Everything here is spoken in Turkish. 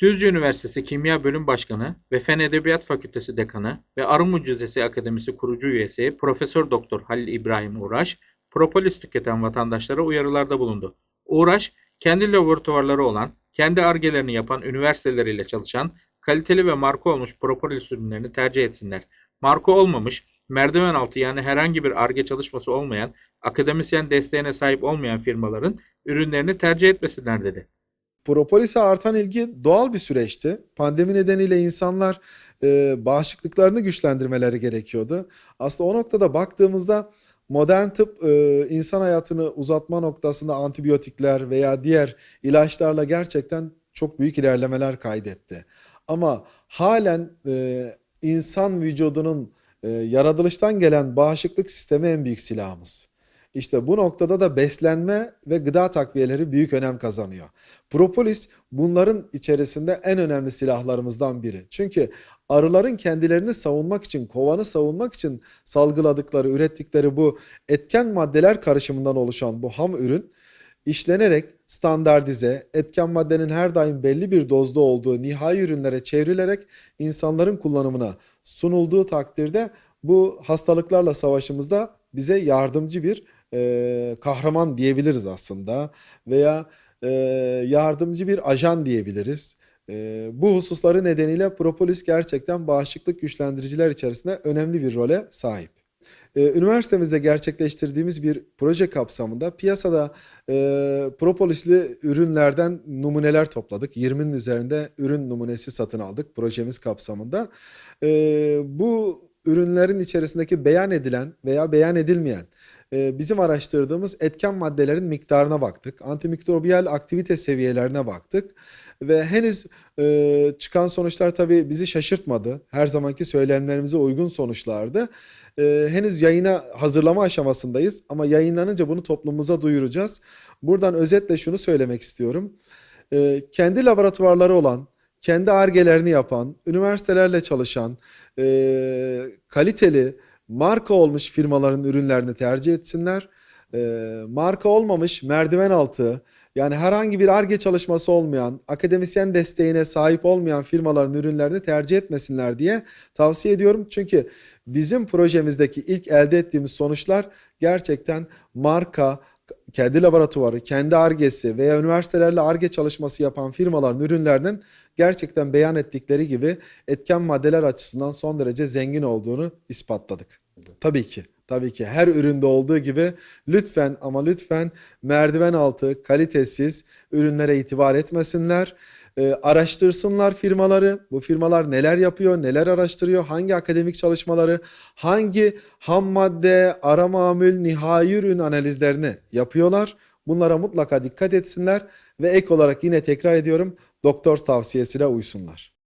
Düzce Üniversitesi Kimya Bölüm Başkanı ve Fen Edebiyat Fakültesi Dekanı ve Arı Mucizesi Akademisi kurucu üyesi Profesör Doktor Halil İbrahim Uğraş, propolis tüketen vatandaşlara uyarılarda bulundu. Uğraş, kendi laboratuvarları olan, kendi argelerini yapan üniversiteleriyle çalışan, kaliteli ve marka olmuş propolis ürünlerini tercih etsinler. Marka olmamış, merdiven altı yani herhangi bir arge çalışması olmayan, akademisyen desteğine sahip olmayan firmaların ürünlerini tercih etmesinler dedi. Propolis'e artan ilgi doğal bir süreçti. Pandemi nedeniyle insanlar e, bağışıklıklarını güçlendirmeleri gerekiyordu. Aslında o noktada baktığımızda modern tıp e, insan hayatını uzatma noktasında antibiyotikler veya diğer ilaçlarla gerçekten çok büyük ilerlemeler kaydetti. Ama halen e, insan vücudunun e, yaratılıştan gelen bağışıklık sistemi en büyük silahımız. İşte bu noktada da beslenme ve gıda takviyeleri büyük önem kazanıyor. Propolis bunların içerisinde en önemli silahlarımızdan biri. Çünkü arıların kendilerini savunmak için, kovanı savunmak için salgıladıkları, ürettikleri bu etken maddeler karışımından oluşan bu ham ürün işlenerek standartize, etken maddenin her daim belli bir dozda olduğu nihai ürünlere çevrilerek insanların kullanımına sunulduğu takdirde bu hastalıklarla savaşımızda bize yardımcı bir e, kahraman diyebiliriz aslında veya e, yardımcı bir ajan diyebiliriz. E, bu hususları nedeniyle propolis gerçekten bağışıklık güçlendiriciler içerisinde önemli bir role sahip. E, üniversitemizde gerçekleştirdiğimiz bir proje kapsamında piyasada e, propolisli ürünlerden numuneler topladık. 20'nin üzerinde ürün numunesi satın aldık projemiz kapsamında. E, bu ürünlerin içerisindeki beyan edilen veya beyan edilmeyen bizim araştırdığımız etken maddelerin miktarına baktık. Antimikrobiyal aktivite seviyelerine baktık. Ve henüz e, çıkan sonuçlar tabii bizi şaşırtmadı. Her zamanki söylemlerimize uygun sonuçlardı. E, henüz yayına hazırlama aşamasındayız ama yayınlanınca bunu toplumumuza duyuracağız. Buradan özetle şunu söylemek istiyorum. E, kendi laboratuvarları olan, kendi argelerini yapan, üniversitelerle çalışan, e, kaliteli, marka olmuş firmaların ürünlerini tercih etsinler. E, marka olmamış merdiven altı yani herhangi bir arge çalışması olmayan, akademisyen desteğine sahip olmayan firmaların ürünlerini tercih etmesinler diye tavsiye ediyorum. Çünkü bizim projemizdeki ilk elde ettiğimiz sonuçlar gerçekten marka, kendi laboratuvarı, kendi argesi veya üniversitelerle arge çalışması yapan firmaların ürünlerinin gerçekten beyan ettikleri gibi etken maddeler açısından son derece zengin olduğunu ispatladık. Tabii ki, tabii ki her üründe olduğu gibi lütfen ama lütfen merdiven altı kalitesiz ürünlere itibar etmesinler. Ee, araştırsınlar firmaları. Bu firmalar neler yapıyor, neler araştırıyor, hangi akademik çalışmaları, hangi ham madde, ara mamül, nihai ürün analizlerini yapıyorlar. Bunlara mutlaka dikkat etsinler ve ek olarak yine tekrar ediyorum doktor tavsiyesine uysunlar.